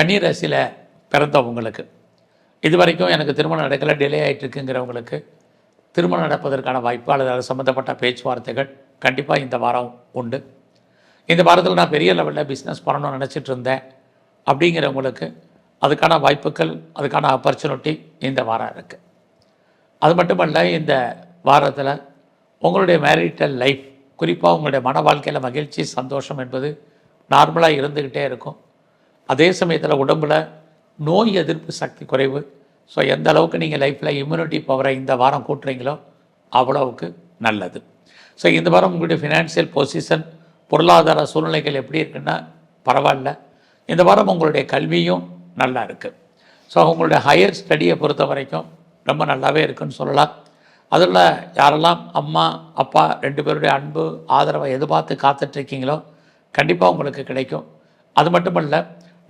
கன்னிராசியில் பிறந்தவங்களுக்கு இது வரைக்கும் எனக்கு திருமணம் நடக்கலை டிலே ஆகிட்டுருக்குங்கிறவங்களுக்கு திருமணம் நடப்பதற்கான வாய்ப்பு அல்லது அது சம்மந்தப்பட்ட பேச்சுவார்த்தைகள் கண்டிப்பாக இந்த வாரம் உண்டு. இந்த வாரத்தில் நான் பெரிய லெவலில் பிஸ்னஸ் பண்ணணும்னு நினச்சிட்டு இருந்தேன் அப்படிங்கிறவங்களுக்கு அதுக்கான வாய்ப்புகள் அதுக்கான ஆப்பர்ச்சுனிட்டி இந்த வாரம் இருக்குது அது மட்டுமல்ல இந்த வாரத்தில் உங்களுடைய மேரிட்டல் லைஃப் குறிப்பாக உங்களுடைய மன வாழ்க்கையில் மகிழ்ச்சி சந்தோஷம் என்பது நார்மலாக இருந்துக்கிட்டே இருக்கும். அதே சமயத்தில் உடம்புல நோய் எதிர்ப்பு சக்தி குறைவு. ஸோ எந்த அளவுக்கு நீங்கள் லைஃப்பில் இம்யூனிட்டி பவரை இந்த வாரம் கூட்டுறீங்களோ அவ்வளவுக்கு நல்லது. ஸோ இந்த வாரம் உங்களுடைய ஃபினான்ஷியல் பொசிஷன் பொருளாதார சூழ்நிலைகள் எப்படி இருக்குன்னா பரவாயில்ல. இந்த வாரம் உங்களுடைய கல்வியும் நல்லா இருக்குது ஸோ உங்களுடைய ஹையர் ஸ்டடியை பொறுத்த வரைக்கும் ரொம்ப நல்லாவே இருக்குன்னு சொல்லலாம். அதில் யாரெல்லாம் அம்மா அப்பா ரெண்டு பேருடைய அன்பு ஆதரவை எதிர்பார்த்து காத்துட்ருக்கீங்களோ கண்டிப்பாக உங்களுக்கு கிடைக்கும். அது மட்டும் இல்லை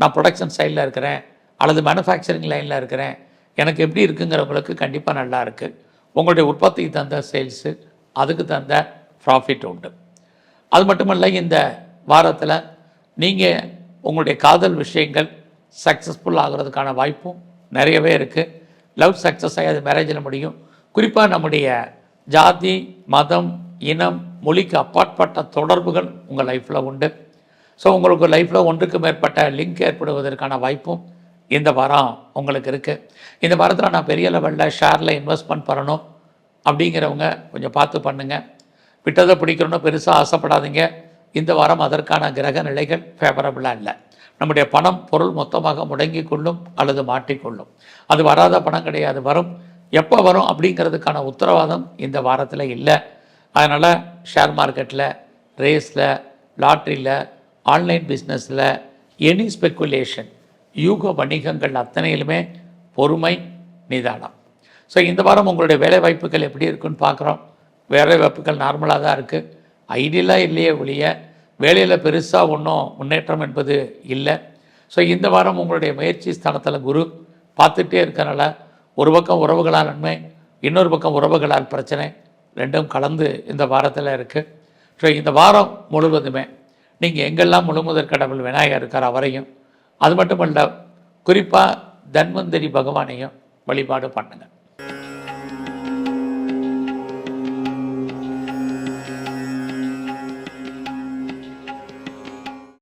நான் ப்ரொடக்ஷன் சைடில் இருக்கிறேன் அல்லது மேனுஃபேக்சரிங் லைனில் இருக்கிறேன். எனக்கு எப்படி இருக்குங்கிறவங்களுக்கு கண்டிப்பாக நல்லா இருக்குது உங்களுடைய உற்பத்திக்கு தகுந்த சேல்ஸு அதுக்கு தகுந்த ப்ராஃபிட் உண்டு. அது மட்டுமல்ல இந்த வாரத்தில் நீங்கள் உங்களுடைய காதல் விஷயங்கள் சக்ஸஸ்ஃபுல் ஆகிறதுக்கான வாய்ப்பும் நிறையவே இருக்குது லவ் சக்ஸஸ் ஆகி அது மேரேஜில் முடியும். குறிப்பாக நம்முடைய ஜாதி மதம் இனம் மொழிக்கு அப்பாற்பட்ட தொடர்புகள் உங்கள் லைஃப்பில் உண்டு. ஸோ உங்களுக்கு லைஃப்பில் ஒன்றுக்கு மேற்பட்ட லிங்க் ஏற்படுவதற்கான வாய்ப்பும் இந்த வாரம் உங்களுக்கு இருக்குது இந்த வாரத்தில் நான் பெரிய லெவலில் ஷேரில் இன்வெஸ்ட்மெண்ட் பண்ணணும் அப்படிங்கிறவங்க கொஞ்சம் பார்த்து பண்ணுங்கள் விட்டதை பிடிக்கணும்னு பெருசாக ஆசைப்படாதீங்க. இந்த வாரம் அதற்கான கிரக நிலைகள் ஃபேவரபுளாக இல்லை. நம்முடைய பணம் பொருள் மொத்தமாக முடங்கி கொள்ளும் அல்லது மாட்டிக்கொள்ளும் அது வராத பணம் கிடையாது. வரும். எப்போ வரும் அப்படிங்கிறதுக்கான உத்தரவாதம் இந்த வாரத்தில் இல்லை. அதனால் ஷேர் மார்க்கெட்டில் ரேஸில் லாட்ரியில் ஆன்லைன் பிஸ்னஸில் எனி ஸ்பெக்குலேஷன் யூக வணிகங்கள் அத்தனையிலுமே பொறுமை நிதானம். ஸோ இந்த வாரம் உங்களுடைய வேலை வாய்ப்புகள் எப்படி இருக்குன்னு பார்க்குறோம். வேலை வாய்ப்புகள் நார்மலாக தான் இருக்குது ஐடியலாக இல்லையே ஒழிய வேலையில் பெருசாக ஒன்றும் முன்னேற்றம் என்பது இல்லை. ஸோ இந்த வாரம் உங்களுடைய முயற்சி ஸ்தானத்தில் குரு பார்த்துட்டே இருக்கனால ஒரு பக்கம் உறவுகளால் நன்மை இன்னொரு பக்கம் உறவுகளால் பிரச்சனை ரெண்டும் கலந்து இந்த வாரத்தில் இருக்குது ஸோ இந்த வாரம் முழுவதுமே நீங்கள் எங்கெல்லாம் முழுமுதற் கடவுள் விநாயகர் இருக்கார் அவரையும் அது மட்டும் இல்லை குறிப்பாக தன்வந்தரி பகவானையும் வழிபாடு பண்ணுங்கள்